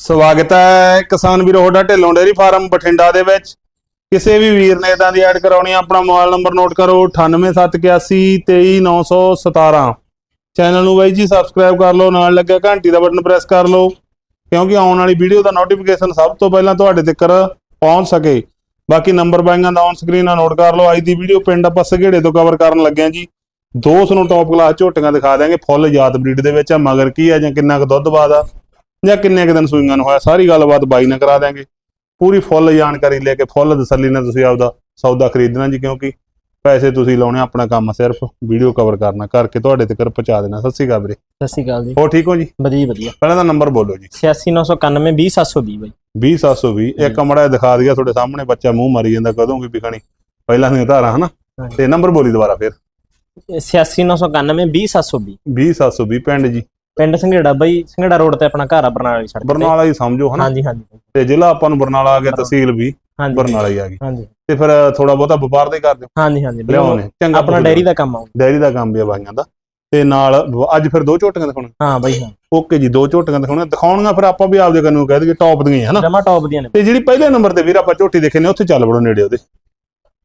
ਸਵਾਗਤ ਹੈ ਕਿਸਾਨ ਵੀਰੋ ਹੋਡਾ ਢਿੱਲੋਂ ਡੇਰੀ ਫਾਰਮ ਬਠਿੰਡਾ ਦੇ ਵਿੱਚ। ਕਿਸੇ ਵੀ ਵੀਰ ਨੇ ਇਦਾਂ ਦੀ ਐਡ ਕਰਾਉਣੀ ਆ, ਆਪਣਾ ਮੋਬਾਈਲ ਨੰਬਰ ਨੋਟ ਕਰੋ 9871823917 ਚੈਨਲ ਨੂੰ ਬਾਈ ਜੀ ਸਬਸਕ੍ਰਾਈਬ ਕਰ ਲਓ ਨਾਲ ਲੱਗਿਆ ਘੰਟੀ ਦਾ ਬਟਨ ਪ੍ਰੈਸ ਕਰ ਲਓ ਕਿਉਂਕਿ ਆਉਣ ਵਾਲੀ ਵੀਡੀਓ ਦਾ ਨੋਟੀਫਿਕੇਸ਼ਨ ਸਭ ਤੋਂ ਪਹਿਲਾਂ ਤੁਹਾਡੇ ਤੱਕ ਪਹੁੰਚ ਸਕੇ। ਬਾਕੀ ਨੰਬਰ ਬਾਈਆਂ ਦਾ ਔਨ ਸਕਰੀਨ ਆ ਨੋਟ ਕਰ ਲਓ। ਅੱਜ ਦੀ ਵੀਡੀਓ ਪਿੰਡ ਆਪਾਂ ਸਘੇੜੇ ਤੋਂ ਕਵਰ ਕਰਨ ਲੱਗੇ ਹਾਂ ਜੀ। ਦੋਸਤ ਨੂੰ ਟੌਪ ਕਲਾਸ ਝੋਟੀਆਂ ਦਿਖਾ ਦਿਆਂਗੇ ਫੁੱਲ ਯਾਦ ਬਰੀਡ ਦੇ ਵਿੱਚ ਆ ਮਗਰ ਕੀ ਆ ਜਾਂ ਕਿੰਨਾ ਕੁ ਦੁੱਧ ਬਾਦ ਆ। ਜਾਂ ਕਿੰਨੇ ਕੁ ਦਿਨ ਸੂਈਆਂ ਨੂੰ ਹੋਇਆ ਸਾਰੀ ਗੱਲਬਾਤ ਬਾਈ ਨਾਲ ਕਰਾ ਦਿਆਂਗੇ। ਪੂਰੀ ਫੁੱਲ ਜਾਣਕਾਰੀ ਲੈ ਕੇ ਫੁੱਲ ਤਸੱਲੀ ਨਾਲ ਤੁਸੀਂ ਆਪਦਾ ਸੌਦਾ ਖਰੀਦਣਾ ਜੀ ਕਿਉਂਕਿ ਪੈਸੇ ਤੁਸੀਂ ਲਾਉਣੇ ਆਪਣਾ ਕੰਮ ਸਿਰਫ ਵੀਡੀਓ ਕਵਰ ਕਰਨਾ ਕਰਕੇ ਤੁਹਾਡੇ ਤੱਕ ਪਹੁੰਚਾ ਦੇਣਾ। ਸਤਿ ਸ਼੍ਰੀ ਅਕਾਲ ਵੀਰੇ। ਸਤਿ ਸ਼੍ਰੀ ਅਕਾਲ ਜੀ। ਹੋ ਠੀਕ ਹੋ ਜੀ? ਵਧੀਆ ਵਧੀਆ। ਪਹਿਲਾਂ ਤਾਂ ਨੰਬਰ ਬੋਲੋ ਜੀ। 86991 20720 ਬਾਈ। 20720 ਇੱਕ ਮੜਾ ਦਿਖਾ ਦਿਆ ਤੁਹਾਡੇ ਸਾਹਮਣੇ ਬੱਚਾ ਮੂੰਹ ਮਾਰੀ ਜਾਂਦਾ ਕਦੋਂ ਕੀ ਵਿਖਣੀ। ਪਹਿਲਾਂ ਦੀਆਂ ਧਾਰਾਂ ਹਨਾ। ਤੇ ਨੰਬਰ ਬੋਲੀ ਦੁਬਾਰਾ ਫਿਰ। 86991 20720 20720 ਪਿੰਡ ਜੀ। ਪਿੰਡ ਸੰਘੇੜਾ ਬਾਈ ਸੰਘੇੜਾ ਰੋਡ ਤੇ ਆਪਣਾ ਘਰ ਆ ਬਰਨਾਲਾ ਵਾਲੀ ਸੜਕ ਤੇ। ਬਰਨਾਲਾ ਹੀ ਸਮਝੋ ਹਨਾ? ਹਾਂਜੀ ਹਾਂਜੀ। ਤੇ ਜ਼ਿਲ੍ਹਾ ਆਪਾਂ ਨੂੰ ਬਰਨਾਲਾ ਆ ਗਿਆ ਤਹਿਸੀਲ ਵੀ ਹਾਂਜੀ। ਬਰਨਾਲਾ ਹੀ ਆ ਗਈ ਹਾਂਜੀ। ਤੇ ਫਿਰ ਥੋੜਾ ਬਹੁਤਾ ਵਪਾਰ ਦੇ ਕਰਦੇ ਹੋ ਹਾਂਜੀ ਹਾਂਜੀ। ਬਾਈ, ਲਿਆਉਣੇ ਚੰਗਾ ਆਪਣਾ ਡੈਰੀ ਦਾ ਕੰਮ ਆਉਂਦਾ ਡੈਰੀ ਦਾ ਕੰਮ ਵੀ ਆ ਬਾਈਆਂ ਦਾ। ਤੇ ਨਾਲ ਵ- ਅੱਜ ਫਿਰ ਦੋ ਝੋਟੀਆਂ ਦਿਖਾਉਣੀਆਂ। ਹਾਂ ਬਾਈ ਹਾਂ। ਓਕੇ ਜੀ ਦੋ ਝੋਟੀਆਂ ਦਿਖਾਉਣੀਆਂ। ਦਿਖਾਉਣੀਆਂ ਫਿਰ ਆਪਾਂ ਵੀ ਆਪਦੇ ਕੰਨੂ ਕਹਿ ਦਈਏ ਟੌਪ ਦੀਆਂ ਹੀ ਹਨਾ? ਜਮਾ ਟੌਪ ਦੀਆਂ ਨੇ। ਤੇ ਜਿਹੜੀ ਪਹਿਲੇ ਨੰਬਰ ਤੇ ਵੀਰ ਆਪਾਂ ਝੋਟੀ ਦੇਖੇ ਨੇ ਉੱਥੇ ਚੱਲ ਵੜੋ ਨੇੜੇ ਉਹਦੇ।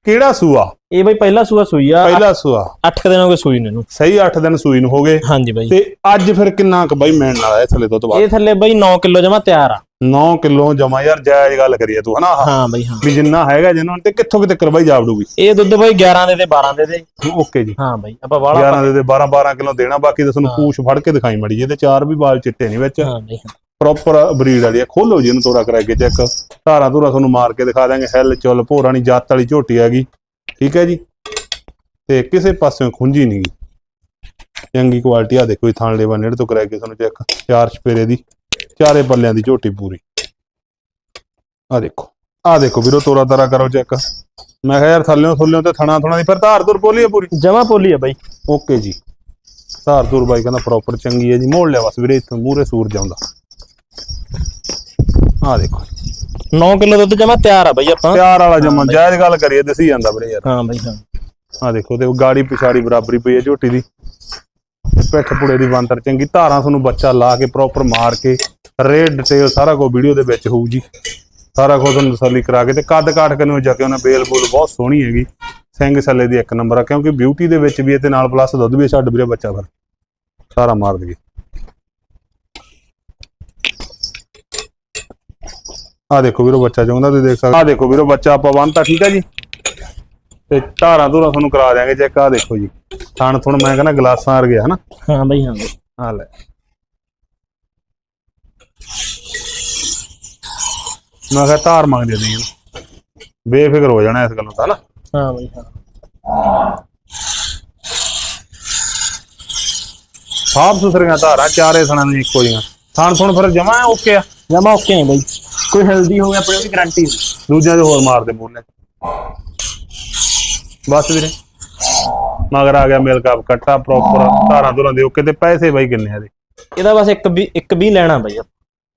ਕਿਹੜਾ ਸੂਆ? ਇਹ ਬਾਈ ਪਹਿਲਾ ਸੂਆ ਸੂਈ ਆ। ਪਹਿਲਾ ਸੂਆ। 8 ਦਿਨ ਹੋ ਗਏ ਸੂਈ ਨੂੰ। ਸਹੀ 8 ਦਿਨ ਸੂਈ ਨੂੰ ਹੋ ਗਏ। ਹਾਂਜੀ ਬਾਈ। ਤੇ ਅੱਜ ਫਿਰ ਕਿੰਨਾ ਕੁ ਬਾਈ ਮਿਲਣ ਵਾਲਾ ਹੈ ਥੱਲੇ ਤੋਂ ਬਾਅਦ ਇਹ ਥੱਲੇ ਬਾਈ 9 ਕਿਲੋ ਜਮਾ ਤਿਆਰ ਆ। 9 ਕਿਲੋ ਜਮਾ। ਯਾਰ ਜਾਇਜ਼ ਗੱਲ ਕਰੀਏ ਤੂੰ ਹਨਾ। ਹਾਂ ਬਾਈ ਹਾਂ। ਵੀ ਜਿੰਨਾ ਹੈਗਾ ਜਿੰਨਾਂ ਤੇ ਕਿੱਥੋਂ ਕਿਤੇ ਕਰਵਾਈ ਜਾਵੜੂਗੀ? ਇਹ ਦੁੱਧ ਬਾਈ 11 ਦੇ ਤੇ 12 ਦੇ ਤੇ। ਓਕੇ ਜੀ। ਹਾਂ ਬਾਈ ਆਪਾਂ ਵਾਲਾ 11 ਦੇ ਤੇ 12 12 ਕਿਲੋ ਦੇਣਾ ਬਾਕੀ ਤਾਂ ਤੁਹਾਨੂੰ। ਪੂਛ ਫੜ ਕੇ ਦਿਖਾਈ ਮੜੀ ਇਹਦੇ ਚਾਰ ਵੀ ਵਾਲ ਚਿੱਟੇ ਨਹੀਂ ਵਿੱਚ। ਹਾਂ ਬਾਈ ਹਾਂ। ਪ੍ਰੋਪਰ ਬਰੀਡ ਵਾਲੀ ਆ ਖੋਲੋ ਜੀ ਇਹਨੂੰ ਤੋਰਾ ਕਰਾ ਕੇ ਚੈੱਕ ਧਾਰਾ ਧੂਰਾ ਤੁਹਾਨੂੰ ਮਾਰ ਕੇ ਦਿਖਾ ਦਾਂਗੇ ਹੈਲ ਚੁੱਲ ਭੋਰਾ ਨਹੀਂ ਜੱਤ ਵਾਲੀ ਝੋਟੀ ਹੈਗੀ। ਠੀਕ ਹੈ ਜੀ? ਤੇ ਕਿਸੇ ਪਾਸਿਓਂ ਖੁੰਝੀ ਨਹੀਂ ਚੰਗੀ ਕੁਆਲਿਟੀ ਆ ਦੇਖੋ ਇਹ ਥਾਣ ਲੇਵਾ ਨੇੜੇ ਤੋਂ ਕਰਾ ਕੇ ਤੁਹਾਨੂੰ ਚੈੱਕ ਚਾਰ ਛਪੇਰੇ ਦੀ ਚਾਰੇ ਪੱਲਿਆਂ ਦੀ ਝੋਟੀ ਪੂਰੀ। ਆ ਦੇਖੋ ਆ ਦੇਖੋ ਵੀਰੋ ਤੋਰਾ ਤਾਰਾ ਕਰੋ ਚੈੱਕ ਮੈਂ ਕਿਹਾ ਯਾਰ ਥੱਲਿਓਂ ਥੱਲਿਓਂ ਤੇ ਥਣਾ ਥਣਾ ਦੀ ਫਿਰ ਧਾਰ ਧੁਰ ਪੋਲੀ ਆ ਪੂਰੀ? ਜਮਾ ਪੋਲੀ ਆ ਬਾਈ। ਓਕੇ ਜੀ। ਧਾਰ ਧੁਰ ਬਾਈ ਕਹਿੰਦਾ ਪ੍ਰੋਪਰ ਚੰਗੀ ਹੈ ਜੀ। ਮੋੜ ਲਿਆ ਬਸ ਵੀਰੇ ਇੱਥੋਂ ਮੂਰੇ ਸੂਰਜ ਆਉਂਦਾ। ਆ ਦੇਖੋ। 9 ਕਿਲੋ ਦੁੱਧ ਜਮਾ ਤਿਆਰ ਆ ਬਾਈ ਆਪਾਂ। ਪਿਆਰ ਵਾਲਾ ਜਮਨ ਜਾਇਜ਼ ਗੱਲ ਕਰੀਏ ਦਸੀ ਜਾਂਦਾ ਵੀਰੇ ਯਾਰ। ਹਾਂ ਬਾਈ ਹਾਂ। ਆ ਦੇਖੋ ਤੇ ਉਹ ਗਾੜੀ ਪਿਛਾੜੀ ਬਰਾਬਰੀ ਪਈ ਹੈ ਝੋਟੀ ਦੀ। ਤੇ ਪਿੱਠ ਪੁੜੇ ਦੀ ਬੰਤਰ ਚੰਗੀ ਧਾਰਾਂ ਤੁਹਾਨੂੰ ਬੱਚਾ ਲਾ ਕੇ ਪ੍ਰੋਪਰ ਮਾਰ ਕੇ ਰੇਟ ਡਿਟੇਲ ਸਾਰਾ ਕੁਝ ਵੀਡੀਓ ਦੇ ਵਿੱਚ ਹੋਊ ਜੀ। ਸਾਰਾ ਕੁਝ ਤੁਹਾਨੂੰ ਤਸੱਲੀ ਕਰਾ ਕੇ ਤੇ ਕੱਦ ਕਾਠ ਕੇ ਨੂੰ ਜਾ ਕੇ ਉਹਨਾਂ ਬੇਲ ਬੂਲ ਬਹੁਤ ਸੋਹਣੀ ਹੈਗੀ। ਸਿੰਘ ਸੱਲੇ ਦੀ ਇੱਕ ਨੰਬਰ ਆ ਕਿਉਂਕਿ ਬਿਊਟੀ ਦੇ ਵਿੱਚ ਵੀ ਇਹ ਤੇ ਨਾਲ ਪਲੱਸ ਦੁੱਧ ਵੀ ਛੱਡ ਵੀਰੇ ਬੱਚਾ ਫਿਰ। ਸਾਰਾ ਮਾਰ ਦਈਏ। ਆ ਦੇਖੋ ਵੀਰੋ ਬੱਚਾ ਚਾਹੁੰਦਾ ਤੁਸੀਂ ਦੇਖ ਸਕਦੇ ਆ ਦੇਖੋ ਵੀਰੋ ਬੱਚਾ ਆਪਾਂ ਬੰਨਤਾ ਠੀਕ ਆ ਜੀ। ਤੇ ਧਾਰਾਂ ਧੂਰਾਂ ਤੁਹਾਨੂੰ ਕਰਾ ਦਿਆਂਗੇ ਚੈੱਕ ਆ ਦੇਖੋ ਜੀ। ਥਣ ਥੁਣ ਮੈਂ ਕਹਿੰਦਾ ਗਲਾਸਾਂ ਵਰ ਗਿਆ ਹਨਾ। ਹਾਂ ਬਾਈ ਹਾਂ। ਆ ਲੈ। ਮੈਂ ਕਿਹਾ ਧਾਰ ਮੰਗਦੇ ਨਹੀਂ ਬੇਫਿਕਰ ਹੋ ਜਾਣਾ ਇਸ ਗੱਲੋਂ ਤਾਂ ਹਨਾ ਹਾਂ ਬਾਈ ਹਾਂ। ਸਾਫ਼ ਸੁਥਰੀਆਂ ਧਾਰਾਂ ਚਾਰੇ ਥਣਾਂ ਦੀ ਇੱਕੋ ਜੀਆਂ ਥਣ ਥੁਣ ਫਿਰ ਜਮਾ ਓਕੇ ਆ? ਜਮਾ ਓਕੇ ਨੇ ਬਾਈ। ਕੋਈ ਹੈਲਦੀ ਹੋ ਗਿਆ ਆਪਣੇ ਦੀ ਗਾਰੰਟੀ ਦੂਜਿਆਂ ਦੇ ਹੋਰ ਮਾਰਦੇ ਮੂਲੇ ਬਸ ਵੀਰੇ। ਮਗਰ ਆ ਗਿਆ ਮਿਲ ਕਾਪ ਕੱਟਾ ਪ੍ਰੋਪਰ ਧਾਰਾਂ ਧੁਰਾਂ ਦੇ ਓਕੇ ਤੇ ਪੈਸੇ ਬਾਈ ਕਿੰਨੇ ਆ ਦੇ ਇਹਦਾ ਬਸ ਇੱਕ ਵੀ ਇੱਕ ਵੀ ਲੈਣਾ ਬਾਈ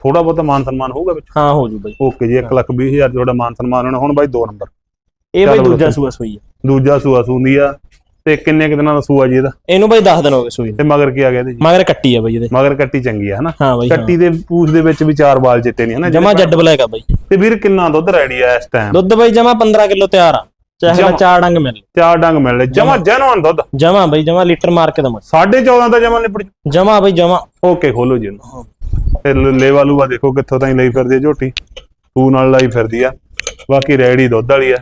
ਥੋੜਾ ਬਹੁਤਾ ਮਾਨ ਸਨਮਾਨ ਹੋਊਗਾ ਵਿੱਚ? ਹਾਂ ਹੋ ਜੂ ਬਾਈ। ਓਕੇ ਜੀ 1 ਲੱਖ 20 ਹਜ਼ਾਰ ਤੁਹਾਡਾ ਮਾਨ ਸਨਮਾਨ ਹੋਣਾ। ਹੁਣ ਬਾਈ ਦੋ ਨੰਬਰ। ਇਹ ਬਾਈ ਦੂਜਾ ਸੂਆ ਸੂਈ ਆ। ਦੂਜਾ ਸੂਆ ਸੂੰਦੀ ਆ। ਤੇ ਕਿੰਨੇ ਕੁ ਦਿਨਾਂ ਦਾ ਸੂਆ ਜੀ ਇਹਦਾ? ਇਹਨੂੰ ਬਾਈ 10 ਦਿਨ ਹੋ ਗਏ ਸੂਈ ਨੂੰ। ਤੇ ਮਗਰ ਕੀ ਆ ਗਿਆ ਇਹਦੇ ਜੀ? ਮਗਰ ਕੱਟੀ ਆ ਬਾਈ ਇਹਦੇ। ਮਗਰ ਕੱਟੀ ਚੰਗੀ ਆ ਹਨਾ? ਹਾਂ ਬਾਈ ਕੱਟੀ ਦੇ ਪੂਛ ਦੇ ਵਿੱਚ ਵੀ ਚਾਰ ਵਾਲ ਚਿੱਟੇ ਨਹੀਂ ਹਨਾ ਜਮਾ ਜੱਡ ਬਲੈਕ ਆ ਬਾਈ। ਤੇ ਵੀਰ ਕਿੰਨਾ ਦੁੱਧ ਰੈਡੀ ਆ ਇਸ ਟਾਈਮ ਦੁੱਧ ਬਾਈ ਜਮਾ 15 ਕਿਲੋ ਤਿਆਰ ਆ। ਚਾਹੇ ਚਾਰ ਡੰਗ ਮਿਲ ਚਾਰ ਡੰਗ ਮਿਲ ਜਮਾ ਜੈਨੂਨ ਦੁੱਧ? ਜਮਾ ਬਾਈ ਜਮਾ ਲੀਟਰ ਮਾਰ ਕੇ ਦਮਾ 14.5 ਦਾ ਜਮਾ ਨਿਪੜ ਜਮਾ ਬਾਈ ਜਮਾ। ਓਕੇ ਖੋਲੋ ਜੀ ਇਹਨੂੰ। ਤੇ ਲ- ਲੇਵਾ ਲੂਆ ਦੇਖੋ ਕਿੱਥੋਂ ਤਾਈਂ ਲਈ ਫਿਰਦੀ ਝੋਟੀ। ਤੂ ਨਾਲ ਲਾਈ ਫਿਰਦੀ ਆ। ਬਾਕੀ ਰੈਡੀ ਦੁੱਧ ਵਾਲੀ ਆ।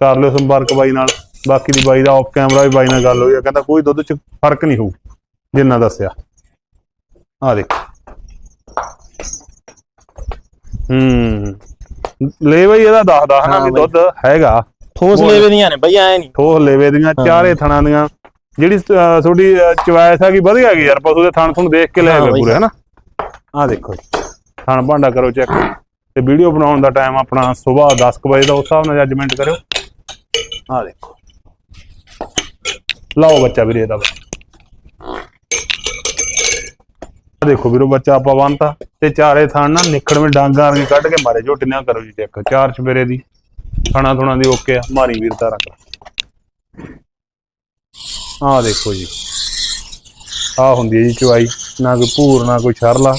ਕਰ ਲਿਓ ਸੰਪਰਕ ਬਾਈ ਨਾਲ। ਬਾਕੀ ਦੀ ਬਾਈ ਦਾ ਆਫ ਕੈਮਰਾ ਵੀ ਬਾਈ ਨਾਲ ਗੱਲ ਹੋਈ ਆ ਕਹਿੰਦਾ ਕੋਈ ਦੁੱਧ ਚ ਫ਼ਰਕ ਨਹੀਂ ਹੋਊ ਜਿੰਨਾ ਦੱਸਿਆ। ਆ ਦੇਖ। ਹੂੰ। ਲੈ ਬਈ ਇਹਦਾ ਦੱਸਦਾ ਹਨਾ ਵੀ। ਦੁੱਧ ਹੈਗਾ। ਠੋਸ। ਲੇਵੇ ਦੀਆਂ ਨੇ ਬਾਈ ਐ ਨਹੀਂ। ਠੋਸ ਲੇਵੇ ਦੀਆਂ ਚਾਰੇ ਥਣਾਂ ਦੀਆਂ। ਜਿਹੜੀ ਤੁਹਾਡੀ ਚੁਆਇਸ ਹੈਗੀ ਵਧੀਆ ਹੈਗੀ ਯਾਰ ਪਸ਼ੂ ਦੇ ਥਣ ਥਣ ਦੇਖ ਕੇ ਲੈ ਬਾਈ। ਪੂਰੇ ਹਨਾ? ਆ ਦੇਖੋ ਥਣ ਭਾਂਡਾ ਕਰੋ ਚੈੱਕ। ਤੇ ਵੀਡੀਓ ਬਣਾਉਣ ਦਾ ਟਾਈਮ ਆਪਣਾ ਸਵੇਰ 10 ਵਜੇ ਦਾ ਉਸ ਹਿਸਾਬ ਨਾਲ ਜੱਜਮੈਂਟ ਕਰਿਓ। ਆ ਦੇਖੋ। ਲਾਓ ਬੱਚਾ ਵੀਰੇ ਇਹਦਾ। ਦੇਖੋ ਵੀਰੋ ਬੱਚਾ ਆਪਾਂ ਬੰਨਤਾ ਤੇ ਚਾਰੇ ਥਾਣ ਨਾ ਨਿਖੜ ਵਿੱਚ ਡਾਂਗਾਂ ਵਾਲੀ ਕੱਢ ਕੇ ਮਾਰੇ ਝੋਟੀ ਨਾ ਕਰੋ ਜੀ ਚੈੱਕ ਚਾਰ ਚਵੇਰੇ ਦੀ, ਥਾਣਾ ਥੁਣਾ ਦੀ ਓਕੇ ਆ, ਮਾਰੀ ਵੀਰ ਤਾਰਾ ਆ ਦੇਖੋ ਜੀ। ਆ ਹੁੰਦੀ ਹੈ ਜੀ ਚੁਆਈ, ਨਾ ਕੋਈ ਭੂਰ, ਨਾ ਕੋਈ ਛਰਲਾ।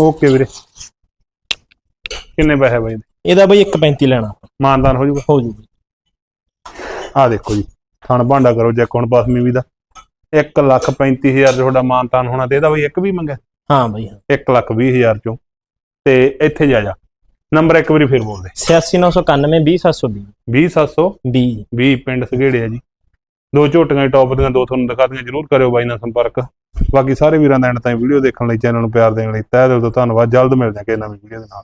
ਓਕੇ ਵੀਰੇ। ਕਿੰਨੇ ਪੈਸੇ ਬਾਈ ਦੇ? ਇਹਦਾ ਬਈ 1.35 ਲੈਣਾ। ਮਾਨਦਾਨ ਹੋ ਜਾਊਗਾ? ਹੋ ਜੂ ਆ ਦੇਖੋ ਜੀ ਥਣ ਭਾਂਡਾ ਕਰੋ ਚੈੱਕ ਹੁਣ ਪਸਮੀ ਵੀ ਦਾ। 1 ਲੱਖ 35000 ਚ ਤੁਹਾਡਾ ਮਾਨਤਾਨ ਹੋਣਾ ਤੇ ਇਹਦਾ ਬਈ ਇੱਕ ਵੀ ਮੰਗਿਆ। ਹਾਂ ਬਈ ਹਾਂ। 1 ਲੱਖ 20000 ਚੋਂ। ਤੇ ਇੱਥੇ ਜਾ ਜਾ। ਨੰਬਰ ਇੱਕ ਵਾਰੀ ਫੇਰ ਬੋਲ ਦੇ। 86991 20720 20700 20 20 ਪਿੰਡ ਸਗੇੜੇ ਆ ਜੀ। ਦੋ ਝੋਟੀਆਂ ਟੌਪ ਦੀਆਂ ਦੋ ਤੁਹਾਨੂੰ ਦਿਖਾ ਦੀਆਂ। ਜਰੂਰ ਕਰਿਓ ਬਾਈ ਨਾਲ ਸੰਪਰਕ। ਬਾਕੀ ਸਾਰੇ ਵੀਰਾਂ ਦਾ ਐਂਡ ਤਾਈਂ ਵੀਡੀਓ ਦੇਖਣ ਲਈ ਚੈਨਲ ਨੂੰ ਪਿਆਰ ਦੇਣ ਲਈ ਤਹਿ ਦਿਲ ਤੋਂ ਧੰਨਵਾਦ। ਜਲਦ ਮਿਲਦੇ ਹਾਂ ਕਿਸੇ ਨਵੀਂ ਵੀਡੀਓ ਦੇ ਨਾਲ।